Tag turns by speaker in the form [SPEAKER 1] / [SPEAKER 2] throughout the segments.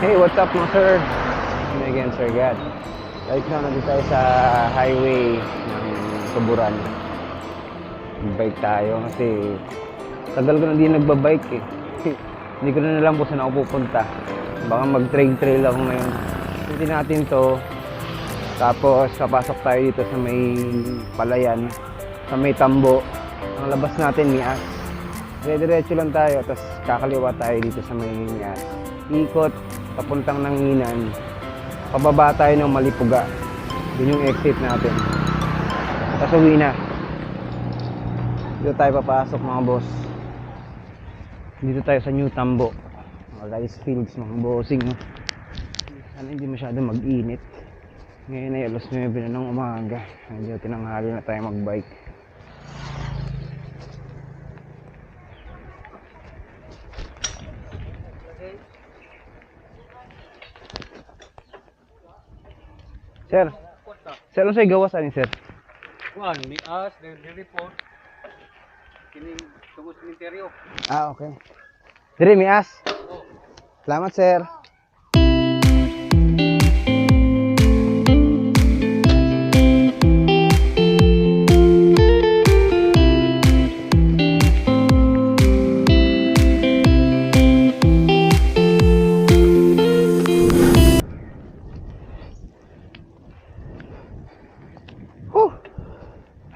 [SPEAKER 1] Hey, what's up mga sir? Me again, Sir Gad. Right now, nandito tayo sa highway ng Tuburan. Bike tayo kasi tagal ko na hindi nagbabike eh. hindi ko na alam kung saan ako pupunta. Baka mag-trail trail ako ngayon. Hindi natin to. Tapos, papasok tayo dito sa may palayan, sa may tambo. Ang labas natin, Mias. Dire-diretso lang tayo, tapos kakaliwa tayo dito sa may Mias. Ikot, papuntang Nanginan. Pababa tayo ng Malipuga. Yun yung exit natin. Tapos uwi na. Dito tayo papasok mga boss. Dito tayo sa New Tambo. Mga rice fields, mga bossing. Sana hindi masyado mag-init. Ngayon ay alas 9 na ng umaga. Medyo tinanghali na tayo mag-bike. Sir, sir, ano sa'yo gawas ani sir?
[SPEAKER 2] Kuan, mi as, the report. Kining tungod sa interior.
[SPEAKER 1] Ah, okay. Dire, mias. Salamat, sir.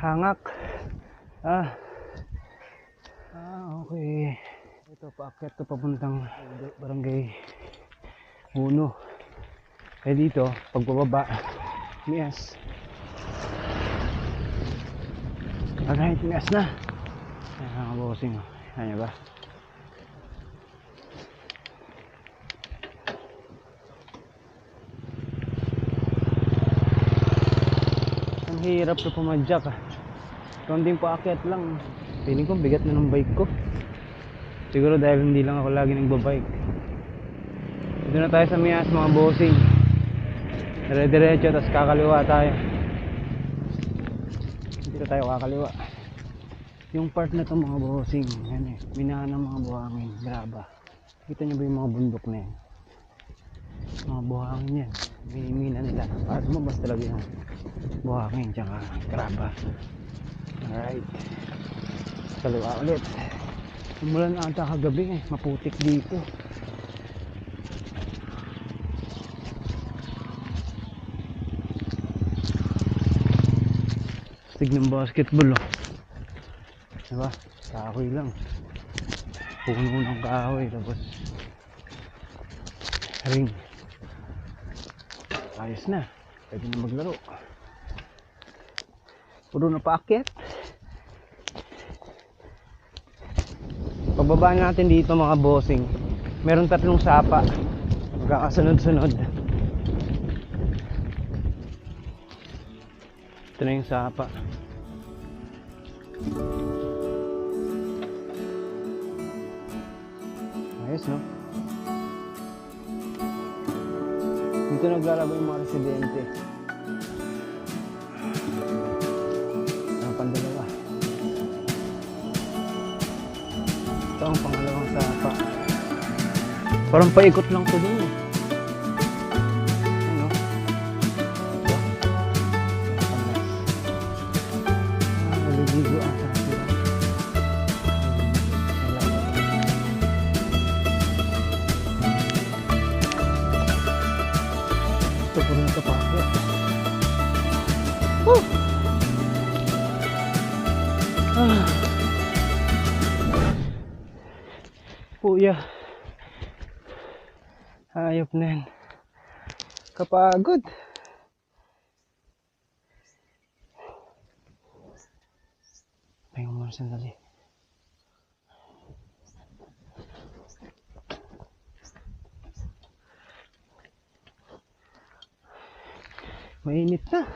[SPEAKER 1] Hangak. Ah. Ah, okay. Ito, paakyat to papuntang barangay Uno. Eh dito, pagbababa, Mias. Alright, Mias na. Ayan mga bossing. Ayan ba? Hirap to pumadyak ah. Konding paakyat lang. Feeling ko bigat na ng bike ko. Siguro dahil hindi lang ako lagi nagbabike. Dito na tayo sa Mias mga bossing. Dire-diretso tapos kakaliwa tayo. Dito tayo kakaliwa. Yung part na to mga bossing, yan eh. Minahan ng mga buhangin, graba. Kita niyo ba yung mga bundok na yan? Mga buhangin yan. Minimina nila. Para lumabas talaga yung buhangin tsaka graba. Alright. Kaliwa ulit. Umulan ata kagabi eh. Maputik dito. Stig ng basketball oh. Diba? Kahoy lang. Puno ng kahoy tapos ring. Ayos na. Pwede na maglaro. Puro na paakyat. Pababa natin dito mga bossing. Meron tatlong sapa. Magkakasunod-sunod. Ito na yung sapa. Ayos no? Dito naglalaba yung mga residente. Parang paikot lang to eh. Ano? Ah, naliligo. Ito po rin kapako. Woo! Ah. Kuya. Hayop na yan. Kapagod. Pahinga muna sandali. Mainit na.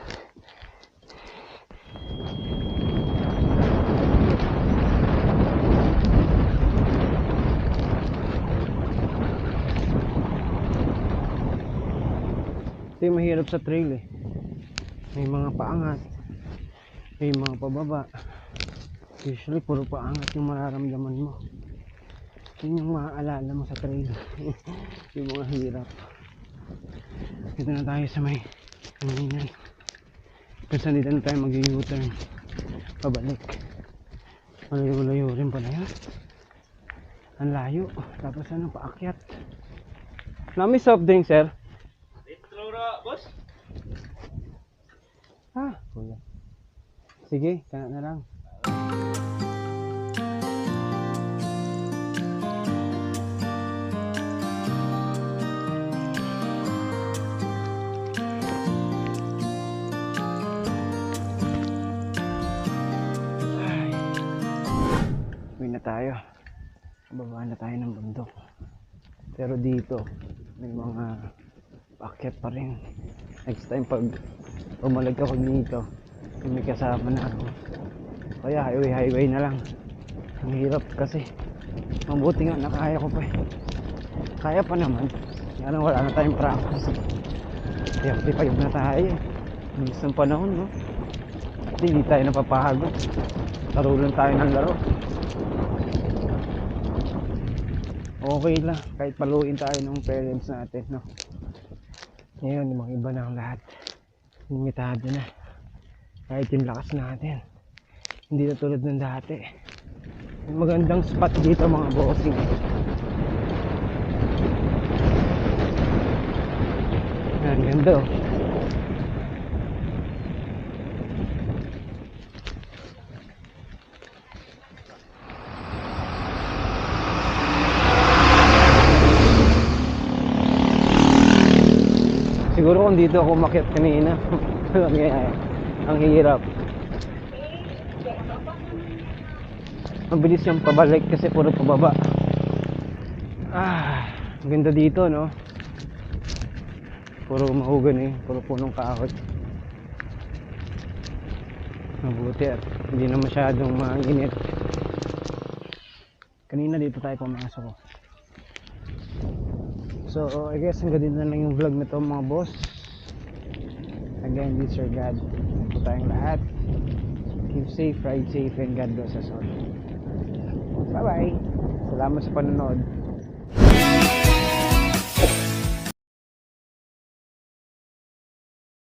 [SPEAKER 1] Ito yung mahirap sa trail eh. May mga paangat. May mga pababa. Usually puro paangat yung mararamdaman mo. Yun yung maaalala mo sa trail. yung mga hirap. Dito na tayo sa may kanginan. Kasi dito na tayo mag-u-turn. Pabalik. Malayo-layo rin pala yun. Ang layo. Tapos ano, paakyat. Nami soft drink, sir.
[SPEAKER 2] Boss.
[SPEAKER 1] Ah, kuya. Sige, kana na lang. Uwi na tayo. Baba na tayo ng bundok. Pero dito, may mga packet pa rin. Next time pag umalag ako dito, may kasama na ako. Kaya highway highway na lang. Ang hirap kasi. Mabuti nga nakaya ko pa eh. Kaya pa naman. Lang wala na tayong practice. Kaya payag na tayo eh. Bilis ng panahon no. At hindi tayo napapagod. Laro lang tayo ng laro. Okay lang. Kahit paluin tayo ng parents natin no. Ngayon, mga iba na ang lahat. Limitado na. Kahit yung lakas natin. Hindi na tulad ng dati. May magandang spot dito mga bossing. Ang ganda oh. Siguro kung dito ako umakyat kanina. Kaya, ang hirap. Mabilis yung pabalik kasi puro pababa. Ah, ang ganda dito, no? Puro mahugan eh, puro punong kahoy. Mabuti at hindi na masyadong mainit. Kanina dito tayo pumasok. So, I guess hanggang dito na lang yung vlog na to mga boss. Again, is your God. Ito tayong lahat. Keep safe, ride safe, and God bless us all. Bye-bye. Salamat sa panonood.